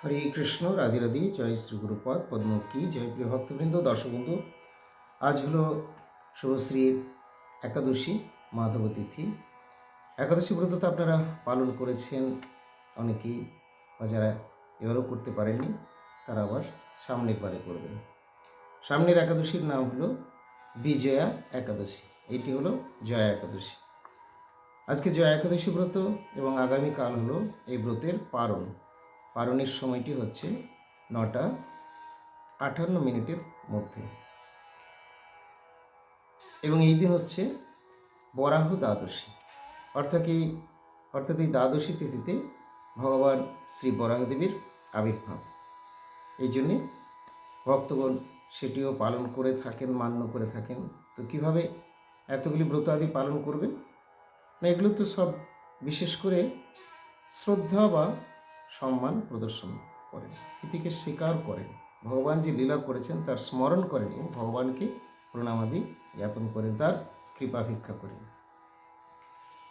হরে কৃষ্ণ, রাধে রাধে, জয় শ্রী গুরুপদ পদ্ম কি, জয় প্রিয় ভক্তবৃন্দ দর্শকবন্ধু। আজ হলো শুভশ্রীর একাদশী মাধব তিথি একাদশী ব্রত তো আপনারা পালন করেছেন অনেকেই, বা যারা এবারও করতে পারেননি, তারা আবার সামনের পারে করবেন। সামনের একাদশীর নাম হলো বিজয়া একাদশী। এটি হলো জয়া একাদশী। আজকে জয়া একাদশী ব্রত এবং আগামীকাল হলো এই ব্রতের পারণ। পারণের সময়টি হচ্ছে নটা আটান্ন মিনিটের মধ্যে। এবং এই দিন হচ্ছে বরাহ দ্বাদশী। অর্থাৎ কি অর্থাৎ এই দ্বাদশী তিথিতে ভগবান শ্রী বরাহদেবীর আবির্ভাব। এই জন্যে ভক্তগণ সেটিও পালন করে থাকেন, মান্য করে থাকেন। তো কীভাবে এতগুলি ব্রত আদি পালন করবেন? না এগুলো তো সব বিশেষ করে শ্রদ্ধা বা সম্মান প্রদর্শন করেন তিথিকে স্বীকার করেন। ভগবান যে লীলা করেছেন, তার স্মরণ করেন এবং ভগবানকে প্রণামাদি জ্ঞাপন করেন, তার কৃপা ভিক্ষা করেন।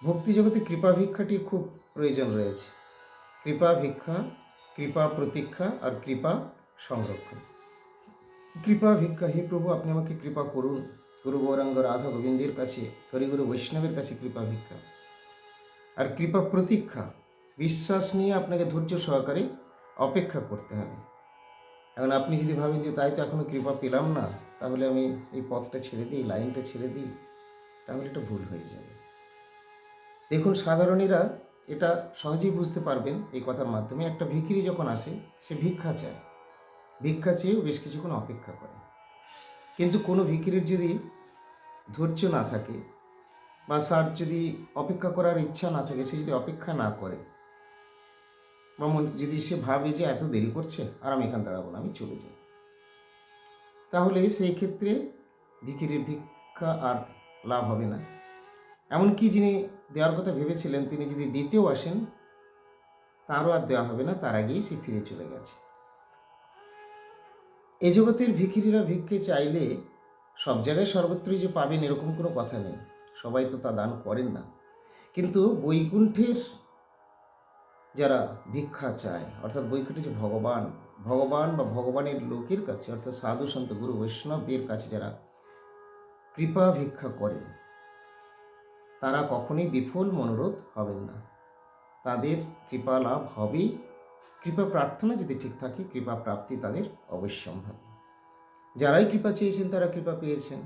ভক্তি জগতে কৃপা ভিক্ষাটির খুব প্রয়োজন রয়েছে। কৃপা ভিক্ষা, কৃপা প্রতীক্ষা আর কৃপা সংরক্ষণ। কৃপা ভিক্ষা, হে প্রভু, আপনি আমাকে কৃপা করুন। গুরু গৌরাঙ্গ রাধা গোবিন্দের কাছে, হরিগুরু বৈষ্ণবের কাছে কৃপা ভিক্ষা। আর কৃপা প্রতীক্ষা বিশ্বাস নিয়ে আপনাকে ধৈর্য সহকারে অপেক্ষা করতে হবে। এখন আপনি যদি ভাবেন যে তাই তো এখনও কৃপা পেলাম না, তাহলে আমি এই পথটা ছেড়ে দিই লাইনটা ছেড়ে দিই, তাহলে এটা ভুল হয়ে যাবে। দেখুন, সাধারণীরা এটা সহজেই বুঝতে পারবেন এই কথার মাধ্যমে। একটা ভিখিরি যখন আসে, সে ভিক্ষা চায়। ভিক্ষা চেয়েও বেশ কিছুক্ষণ অপেক্ষা করে। কিন্তু কোনো ভিখিরির যদি ধৈর্য না থাকে বা স্যার যদি অপেক্ষা করার ইচ্ছা না থাকে, সে যদি অপেক্ষা না করে বা যদি সে ভাবে যে এত দেরি করছে, আর আমি এখান দাঁড়াবো না, আমি চলে যাই। তাহলে সেই ক্ষেত্রে ভিখিরির ভিক্ষা আর লাভ হবে না। এমনকি যিনি দেওয়ার কথা ভেবেছিলেন, তিনি যদি দিতেও আসেন, তারও আর দেওয়া হবে না, তার আগেই সে ফিরে চলে গেছে। এ জগতের ভিখিরিরা ভিক্ষে চাইলে সব জায়গায় সর্বত্রই যে পাবেন এরকম কোনো কথা নেই। সবাই তো তা দান করেন না। কিন্তু বৈকুণ্ঠের যারা ভিক্ষা চায়, অর্থাৎ বৈকুণ্ঠে ভগবান ভগবান বা ভগবানের লোকের কাছে, অর্থাৎ সাধু সন্ত গুরু বৈষ্ণবের কাছে যারা কৃপা ভিক্ষা করেন, তারা কখনোই বিফল মনোরোধ হবেন না। তাদের কৃপা লাভ হবেই। কৃপা প্রার্থনা যদি ঠিক থাকে, কৃপা প্রাপ্তি তাদের অবশ্যম্ভাবী। যারাই কৃপা চেয়েছেন, তারা কৃপা পেয়েছেন।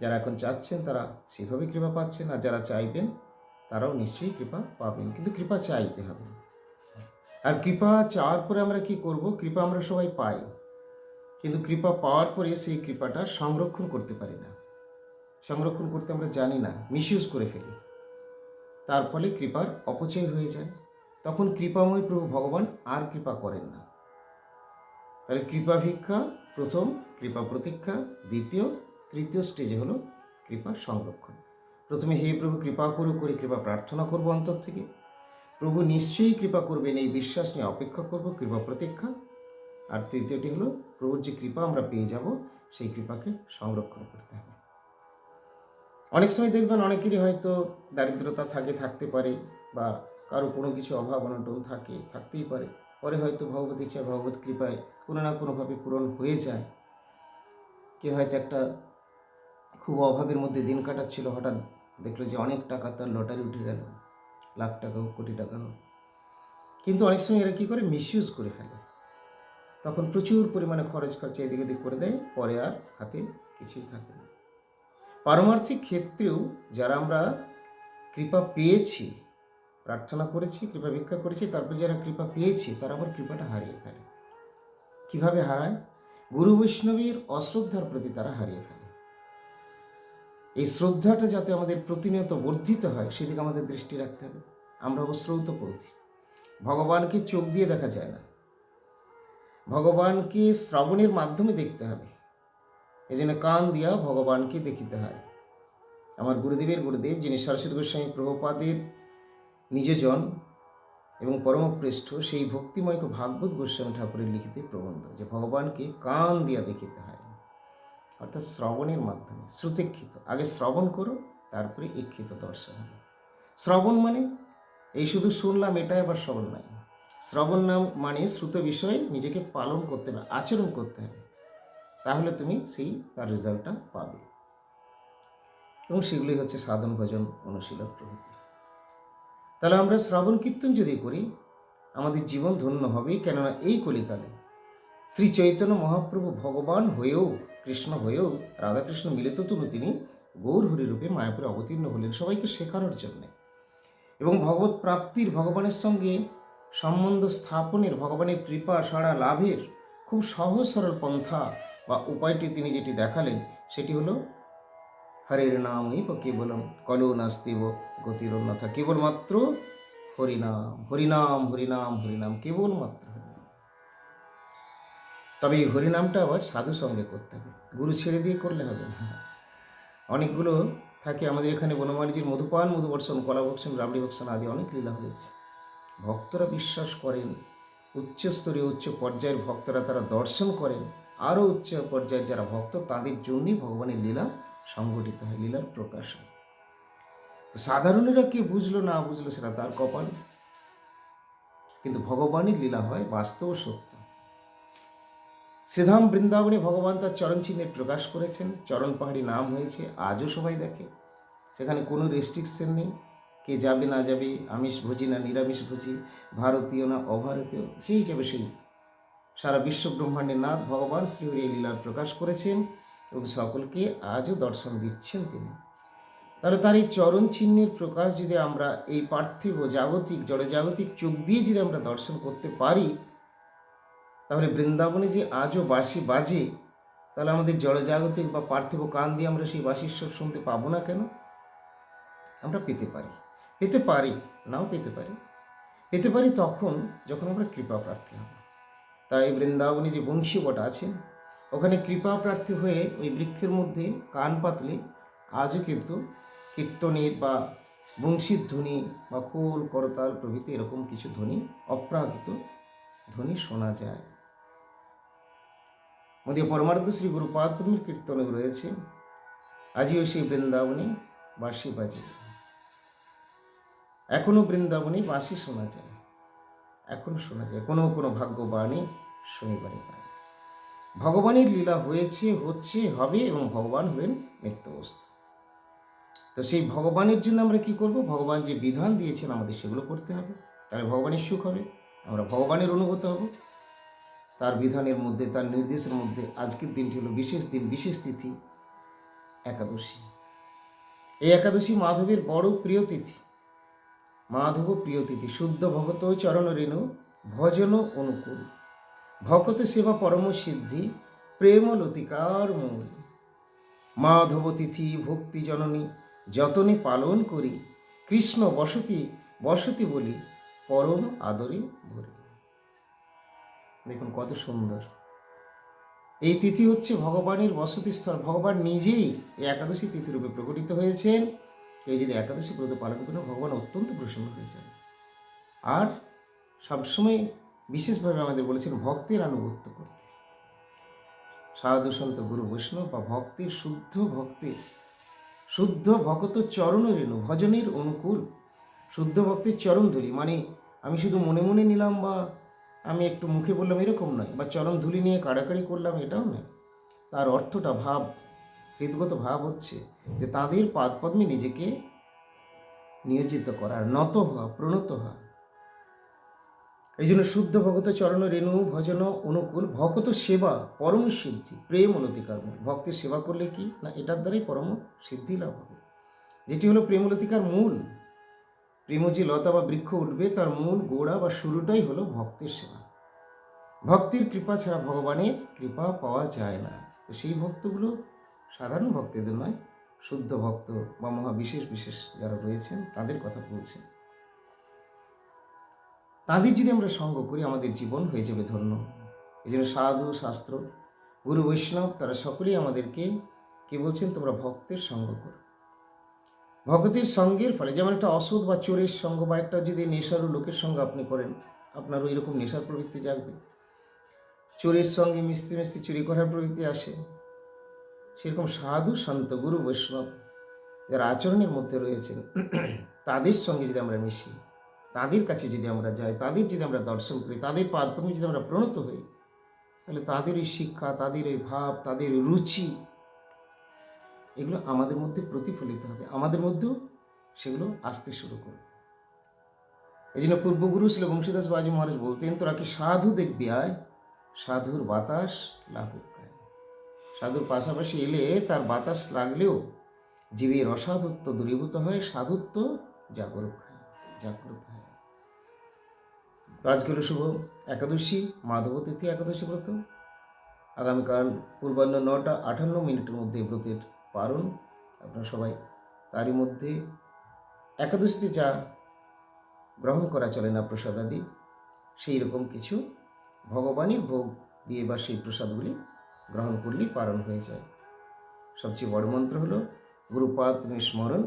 যারা এখন চাচ্ছেন, তারা সেভাবে কৃপা পাচ্ছেন, আর যারা চাইবেন তারাও নিশ্চয়ই কৃপা পাবেন। কিন্তু কৃপা চাইতে হবে। আর কৃপা চাওয়ার পরে আমরা কি করব? কৃপা আমরা সবাই পাই। কিন্তু কৃপা পাওয়ার পরে সেই কৃপাটা সংরক্ষণ করতে পারি না। সংরক্ষণ করতে আমরা জানি না মিসইউজ করে ফেলি। তার ফলে কৃপার অপচয় হয়ে যায়। তখন কৃপাময় প্রভু ভগবান আর কৃপা করেন না। তাহলে কৃপা ভিক্ষা প্রথম, কৃপা প্রতীক্ষা, দ্বিতীয়, তৃতীয় স্টেজে হলো কৃপা সংরক্ষণ। প্রথমে হে প্রভু, কৃপা করু, করে কৃপা প্রার্থনা করব অন্তর থেকে। প্রভু নিশ্চয়ই কৃপা করবেন, এই বিশ্বাস নিয়ে অপেক্ষা করব, কৃপা প্রতীক্ষা। আর তৃতীয়টি হলো, প্রভুর যে কৃপা আমরা পেয়ে যাব, সেই কৃপাকে সংরক্ষণ করতে হবে। অনেক সময় দেখবেন অনেকেরই হয়তো দারিদ্রতা থাকে, থাকতে পারে, বা কারও কোনো কিছু অভাব, অনটন থাকে, থাকতেই পারে। পরে হয়তো ভগবত ইচ্ছা, ভগবত কৃপায় কোনো না কোনোভাবে পূরণ হয়ে যায়। কেউ হয়তো একটা খুব অভাবের মধ্যে দিন কাটাচ্ছিল, হঠাৎ দেখল যে অনেক টাকা তার লটারি উঠে গেল, লাখ টাকা হোক, কোটি টাকা হোক। কিন্তু অনেক সময় এরা কী করে? মিসইউজ করে ফেলে। তখন প্রচুর পরিমাণে খরচ খরচা এদিক ওদিক করে দেয়, পরে আর হাতে কিছুই থাকে না। পারমার্থিক ক্ষেত্রেও যারা আমরা কৃপা পেয়েছি, প্রার্থনা করেছি, কৃপা ভিক্ষা করেছি, তারপর যারা কৃপা পেয়েছি, তারা আবার কৃপাটা হারিয়ে ফেলে। কীভাবে হারায়? গুরু বৈষ্ণবীর অশ্রদ্ধার প্রতি তারা হারিয়ে ফেলে। এই শ্রদ্ধাটা যাতে আমাদের প্রতিনিয়ত বর্ধিত হয়, সেদিকে আমাদের দৃষ্টি রাখতে হবে। আমরা হব শ্রৌতপন্থী ভগবানকে চোখ দিয়ে দেখা যায় না। ভগবানকে শ্রবণের মাধ্যমে দেখতে হবে। এই জন্য কান দিয়া ভগবানকে দেখিতে হয়। আমার গুরুদেবের গুরুদেব, যিনি সরস্বতী গোস্বামী প্রভুপাদের নিজজন এবং পরমপৃষ্ঠ সেই ভক্তিময় ভাগবত গোস্বামী ঠাকুরের লিখিত প্রবন্ধ, যে ভগবানকে কান দিয়া দেখিতে হয়। অর্থাৎ শ্রবণের মাধ্যমে শ্রুতিক্ষিত আগে শ্রবণ করো, তারপরে ইক্ষিত দর্শন হবে। শ্রবণ মানে এই শুধু শুনলাম, এটাই আবার শ্রবণ নয়। শ্রবণ নাম মানে শ্রুত বিষয়ে নিজেকে পালন করতে হবে, আচরণ করতে হবে। তাহলে তুমি সেই, তার রেজাল্টটা পাবে। এবং সেগুলি হচ্ছে সাধন ভজন, অনুশীলন প্রভৃতি। তাহলে আমরা শ্রবণ কীর্তন যদি করি, আমাদের জীবন ধন্য হবেই কেননা এই কলিকালে শ্রী চৈতন্য মহাপ্রভু ভগবান হয়েও কৃষ্ণ হয়েও রাধাকৃষ্ণ মিলিত তনু তিনি গৌর হরি রূপে মায়াপুরে অবতীর্ণ হলেন সবাইকে শেখানোর জন্য। এবং ভগবত প্রাপ্তির ভগবানের সঙ্গে সম্বন্ধ স্থাপনের, ভগবানের কৃপা সারা লাভের খুব সহজ সরল পন্থা বা উপায়টি তিনি যেটি দেখালেন, সেটি হলো হরের নামই কেবলম, কলো নাস্তিব গতির অন্যথা কেবলমাত্র হরিনাম হরিনাম হরিনাম হরিনাম কেবলমাত্র তবে এই হরিনামটা আবার সাধু সঙ্গে করতে হবে। গুরু ছেড়ে দিয়ে করলে হবে না। অনেকগুলো থাকে আমাদের এখানে বনমালীজির মধুপান, মধুবর্ষণ কলাভক্ষণ রাবড়ি ভক্ষণ আদি অনেক লীলা হয়েছে। ভক্তরা বিশ্বাস করেন উচ্চস্তরীয় উচ্চ পর্যায়ের ভক্তরা তারা দর্শন করেন, আরও উচ্চ পর্যায়ের যারা ভক্ত তাদের জন্যই ভগবানের লীলা সংগঠিত হয়, লীলার প্রকাশ হয়। তো সাধারণেরা কে বুঝলো না বুঝলো সেটা তার কপাল। কিন্তু ভগবানের লীলা হয় বাস্তব সত্য। শ্রীধাম বৃন্দাবনে ভগবান তার চরণ চিহ্নের প্রকাশ করেছেন। চরণ পাহাড়ি নাম হয়েছে, আজও সবাই দেখে। সেখানে কোনো রেস্ট্রিকশন নেই। কে যাবে না যাবে, আমিষ ভোজি না নিরামিষ ভোজি, ভারতীয় না অভারতীয়, যেই যাবে সেই। সারা বিশ্ব ব্রহ্মাণ্ডের নাথ ভগবান শ্রীহরি এই লীলার প্রকাশ করেছেন এবং সকলকে আজও দর্শন দিচ্ছেন তিনি। তাহলে তার এই চরণ চিহ্নের প্রকাশ যদি আমরা এই পার্থিব জাগতিক, জড়জাগতিক চোখ দিয়ে যদি আমরা দর্শন করতে পারি তাহলে বৃন্দাবনে যে আজও বাঁশি বাজে, তাহলে আমাদের জড়জাগতিক বা পার্থিব কান দিয়ে আমরা সেই বাঁশিস্বর শুনতে পাবো না কেন? আমরা পেতে পারি। পেতে পারি, নাও পেতে পারি। পেতে পারি তখন যখন আমরা কৃপা প্রার্থী হব। তাই বৃন্দাবনে যে বংশী বট আছে ওখানে কৃপা প্রার্থী হয়ে ওই বৃক্ষের মধ্যে কান পাতলে আজও কিন্তু কীর্তনের বা বংশীর ধ্বনি বা খোল করতাল প্রভৃতি এরকম কিছু ধ্বনি অপ্রাকৃত ধ্বনি শোনা যায়। মোদী পরমার্থ শ্রী গুরুপাদ পদ্মীর কীর্তনে রয়েছে। আজও সেই বৃন্দাবনে বাঁশি বাজে। এখনও বৃন্দাবনে বাঁশি শোনা যায়। এখনও শোনা যায়। কোনো কোনো ভাগ্যবাণী শনিবারে পায়। ভগবানের লীলা হয়েছে, হচ্ছে, হবে এবং ভগবান হলেন নিত্যবস্তু তো সেই ভগবানের জন্য আমরা কি করব? ভগবান যে বিধান দিয়েছেন আমাদের সেগুলো করতে হবে। তাহলে ভগবানের সুখ হবে, আমরা ভগবানের অনুগত হব। তার বিধানের মধ্যে, তার নির্দেশের মধ্যে আজকের দিনটি হলো বিশেষ দিন, বিশেষ তিথি, একাদশী। এই একাদশী মাধবের বড় প্রিয় তিথি। মাধব প্রিয় তিথি, শুদ্ধ ভগত চরণ রেণু, ভজন অনুকূল। ভকত সেবা পরম সিদ্ধি, প্রেম লতিকার মূল। মাধব তিথি, ভক্তি জননী, যতনে পালন করি, কৃষ্ণ বসতি বসতি বলি, পরম আদরে ভরি। দেখুন কত সুন্দর। এই তিথি হচ্ছে ভগবানের বসতিস্থল ভগবান নিজেই এই একাদশী তিথি রূপে প্রকটিত হয়েছেন। এই যদি একাদশী ব্রত পালন করেন, ভগবান অত্যন্ত প্রসন্ন হয়ে আর সবসময় বিশেষভাবে আমাদের বলেছেন, ভক্তের আনুগত্য করতে। সাধু সন্ত গুরু বৈষ্ণব বা ভক্তের শুদ্ধ ভক্তের, শুদ্ধ ভক্ত চরণ রেণু, ভজনের অনুকূল, শুদ্ধ ভক্তের চরণ ধুলি। মানে আমি শুধু মনে মনে নিলাম বা আমি একটু মুখে বললাম, এরকম নয়। বা চরম ধুলি নিয়ে কাড়াকাড়ি করলাম, এটাও নয়। তার অর্থটা ভাব, হৃদগত ভাব হচ্ছে যে তাদের পাদপদ্মে নিজেকে নিয়োজিত করার নত হওয়া, প্রণত হওয়া। এই জন্য শুদ্ধ ভগত চরণ রেণু ভজন অনুকূল, ভগত সেবা পরম সিদ্ধি, প্রেম অলতিকার মূল ভক্তের সেবা করলে কি? না, এটার দ্বারাই পরম সিদ্ধি লাভ হবে। যেটি হলো প্রেমলতিকার মূল। প্রেম যে লতা বা বৃক্ষ উঠবে, তার মূল গোড়া বা শুরুটাই হলো ভক্তের সেবা। ভক্তির কৃপা ছাড়া ভগবানের কৃপা পাওয়া যায় না। তো সেই ভক্তগুলো সাধারণ ভক্তদের নয়, শুদ্ধ ভক্ত বা মহা বিশেষ বিশেষ যারা রয়েছেন, তাদের কথা বলছেন তাদের যদি আমরা সঙ্গ করি, আমাদের জীবন হয়ে যাবে ধন্য। এই জন্য সাধু, শাস্ত্র, গুরু, বৈষ্ণব, তারা সকলেই আমাদেরকে কি বলছেন, তোমরা ভক্তের সঙ্গ করো। ভগতের সঙ্গের ফলে, যেমন একটা অসৎ বা চোরের সঙ্গ বা একটা যদি নেশারও লোকের সঙ্গে আপনি করেন, আপনার ওই রকম নেশার প্রবৃত্তি জাগবে। চোরের সঙ্গে মিস্ত্রি মিস্ত্রি চুরি করার প্রবৃত্তি আসে। সেরকম সাধু সন্ত, গুরু বৈষ্ণব যারা আচরণের মধ্যে রয়েছেন, তাদের সঙ্গে যদি আমরা মিশি, তাদের কাছে যদি আমরা যাই, তাদের যদি আমরা দর্শন করি, তাদের পাদপদ্মে যদি আমরা প্রণত হই, তাহলে তাদের এই শিক্ষা, তাদের এই ভাব, তাদের রুচি এগুলো আমাদের মধ্যে প্রতিফলিত হবে। আমাদের মধ্যেও সেগুলো আসতে শুরু করবে। এই জন্য পূর্বগুরু ছিল বংশীদাস বাজি মহারাজ বলতেন, তোরা কি সাধু দেখবি আয়? সাধুর বাতাস লাগুক। সাধুর পাশাপাশি এলে তার বাতাস লাগলেও জীবের অসাধুত্ব দূরীভূত হয়, সাধুত্ব জাগরুক হয়, জাগ্রত হয়। তো আজকে শুভ একাদশী, মাধব তিথি একাদশী ব্রত। আগামীকাল পূর্বাহ্ন নটা আটান্ন মিনিটের মধ্যে ব্রতের পারণ আপনারা সবাই তারই মধ্যে একাদশীতে যা গ্রহণ করা চলে না প্রসাদাদি সেই রকম কিছু ভগবানের ভোগ দিয়ে বা সেই প্রসাদগুলি গ্রহণ করলেই পালন হয়ে যায়। সবচেয়ে বড় মন্ত্র হলো, গুরুপাদ তুমি স্মরণ।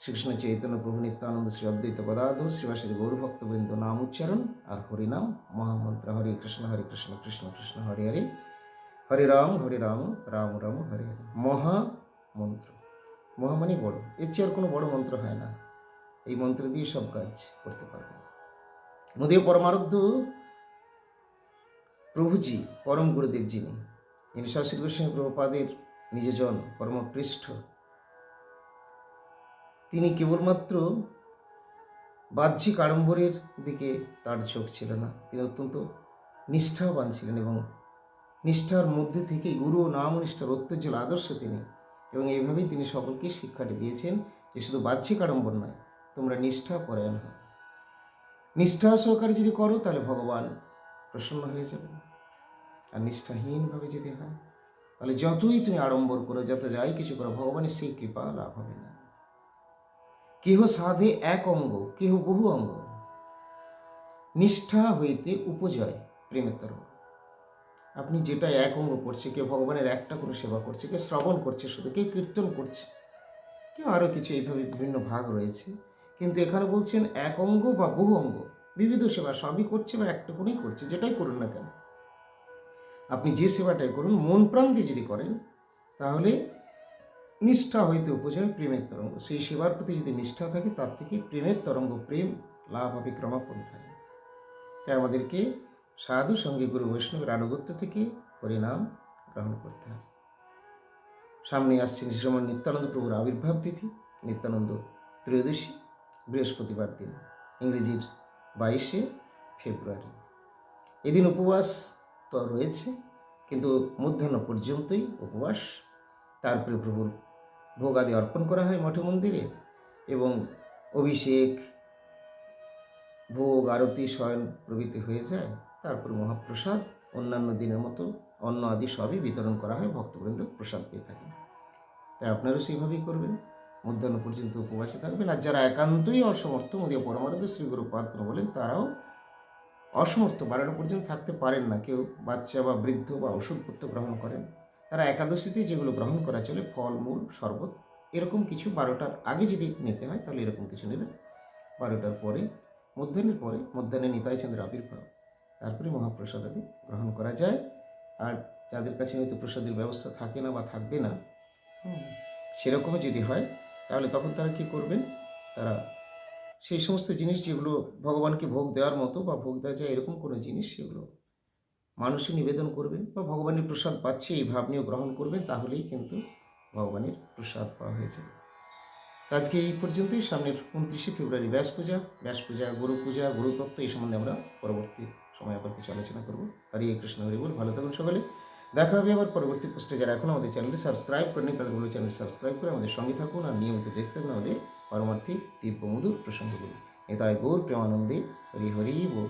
শ্রীকৃষ্ণ চৈতন্য প্রভু নিত্যানন্দ শ্রী অদ্বৈত গদাধর শ্রীবাসী গৌরভক্তবৃন্দ নাম উচ্চারণ আর হরিনাম মহামন্ত্র হরে কৃষ্ণ হরে কৃষ্ণ কৃষ্ণ কৃষ্ণ, হরে হরে। হরে রাম হরে রাম রাম রাম, হরে হরে। মহা মন্ত্র। মহা মানে বড়। এর চেয়ে আর কোনো বড় মন্ত্র হয় না। এই মন্ত্র দিয়ে সব কাজ করতে পারবেন। মোদীয় পরমারাধ্য প্রভুজি, পরম গুরুদেব যিনি। যিনি শাশ্বত গোস্বামী প্রভুপাদের নিজজন পরমপৃষ্ঠ। তিনি কেবলমাত্র বাহ্যিক আড়ম্বরের দিকে তার চোখ ছিল না। তিনি অত্যন্ত নিষ্ঠাবান ছিলেন এবং নিষ্ঠার মধ্যে থেকে গুরু ও নাম নিষ্ঠার অত্যজ্জ্বল আদর্শ তিনি। এবং এইভাবেই তিনি সকলকে শিক্ষাটি দিয়েছেন যে শুধু বাহ্যিক আড়ম্বর নয়, তোমরা নিষ্ঠা পরায়ণ হও। নিষ্ঠা সহকারে যদি করো, তাহলে ভগবান প্রসন্ন হয়ে যাবেন। আর নিষ্ঠাহীনভাবে যদি হয়, তাহলে যতই তুমি আড়ম্বর করো, যত যাই কিছু করো, ভগবানের সেই কৃপা লাভ হবে না। কেহ সাধে এক অঙ্গ, কেহ বহু অঙ্গ। নিষ্ঠা হইতে উপজয় প্রেমের তরঙ্গ আপনি যেটা এক অঙ্গ করছে, কেউ ভগবানের একটা কোনো সেবা করছে, কেউ শ্রবণ করছে শুধু, কেউ কীর্তন করছে, কেউ আরও কিছু এইভাবে বিভিন্ন ভাগ রয়েছে। কিন্তু এখানে বলছেন এক অঙ্গ বা বহু অঙ্গ, বিবিধ সেবা সবই করছে বা একটা করেই করছে, যেটাই করুন না কেন? আপনি যে সেবাটাই করুন, মন প্রাণ দিয়ে যদি করেন, তাহলে নিষ্ঠা হইতে উপজয় প্রেমের তরঙ্গ। সেই সেবার প্রতি যদি নিষ্ঠা থাকে, তার থেকে প্রেমের তরঙ্গ, প্রেম, লাভ হবে ক্রমাপন্থায় তাই আমাদেরকে সাধু সঙ্গে গুরু বৈষ্ণবের আনুগত্য থেকে হরিনাম গ্রহণ করতে হবে। সামনে আসছে শ্রীমন নিত্যানন্দ প্রভুর আবির্ভাব তিথি, নিত্যানন্দ ত্রয়োদশী, বৃহস্পতিবার দিন, ইংরেজির বাইশে ফেব্রুয়ারি। এদিন উপবাস তো রয়েছে, কিন্তু মধ্যাহ্ন পর্যন্তই উপবাস। তারপরে প্রভুর ভোগ আদি অর্পণ করা হয় মঠ মন্দিরে এবং অভিষেক, ভোগ, আরতি, শয়ন প্রভৃতি হয়ে যায়। তারপরে মহাপ্রসাদ, অন্যান্য দিনের মতো অন্ন আদি সবই বিতরণ করা হয়, ভক্তবৃন্দ প্রসাদ পেয়ে থাকেন। তাই আপনারাও সেইভাবেই করবেন। মধ্যাহ্ন পর্যন্ত উপবাসে থাকবেন। আর যারা একান্তই অসমর্থ মোদীয় পরমারাধ্য শ্রী পাত্র বলেন, তারাও অসমর্থ, বারোটা পর্যন্ত থাকতে পারেন না। কেউ বাচ্চা বা বৃদ্ধ বা ওষুধপত্র গ্রহণ করেন। তারা একাদশীতে যেগুলো গ্রহণ করা চলে, ফল, মূল, শরবত, এরকম কিছু বারোটার আগে যদি নিতে হয়, তাহলে এরকম কিছু নেবেন। বারোটার পরে, মধ্যাহ্নের পরে, মধ্যাহ্নে নিতাই চন্দ্রের আবির্ভাব। তারপরে মহাপ্রসাদ আদি গ্রহণ করা যায়। আর যাদের কাছে হয়তো প্রসাদের ব্যবস্থা থাকে না বা থাকবে না সেরকমও যদি হয়, তাহলে তখন তারা কি করবেন? তারা সেই সমস্ত জিনিস যেগুলো ভগবানকে ভোগ দেওয়ার মতো বা ভোগ দেওয়া যায় এরকম কোনো জিনিস সেগুলো মানুষে নিবেদন করবেন বা ভগবানের প্রসাদ পাচ্ছে এই ভাব নিয়েও গ্রহণ করবেন, তাহলেই কিন্তু ভগবানের প্রসাদ পাওয়া হয়ে যাবে। তো আজকে এই পর্যন্তই। সামনের উনত্রিশে ফেব্রুয়ারি ব্যাস পূজা। ব্যাস পূজা, গুরু পূজা, গুরুতত্ত্ব এই সম্বন্ধে আমরা পরবর্তী সময় আবার কিছু আলোচনা করব। হরি কৃষ্ণ, হরি বল, ভালো থাকুন সকলে। দেখা হবে আবার পরবর্তী পোস্টে যারা এখন আমাদের চ্যানেলটি সাবস্ক্রাইব করেনি তাদের বলব চ্যানেল সাবস্ক্রাইব করে আমাদের সঙ্গে থাকুন আর নিয়মিত দেখতে থাকুন আমাদের পরমার্থী দিব্য মধুর এ তাই গৌর প্রেমানন্দে হরি হরি বল।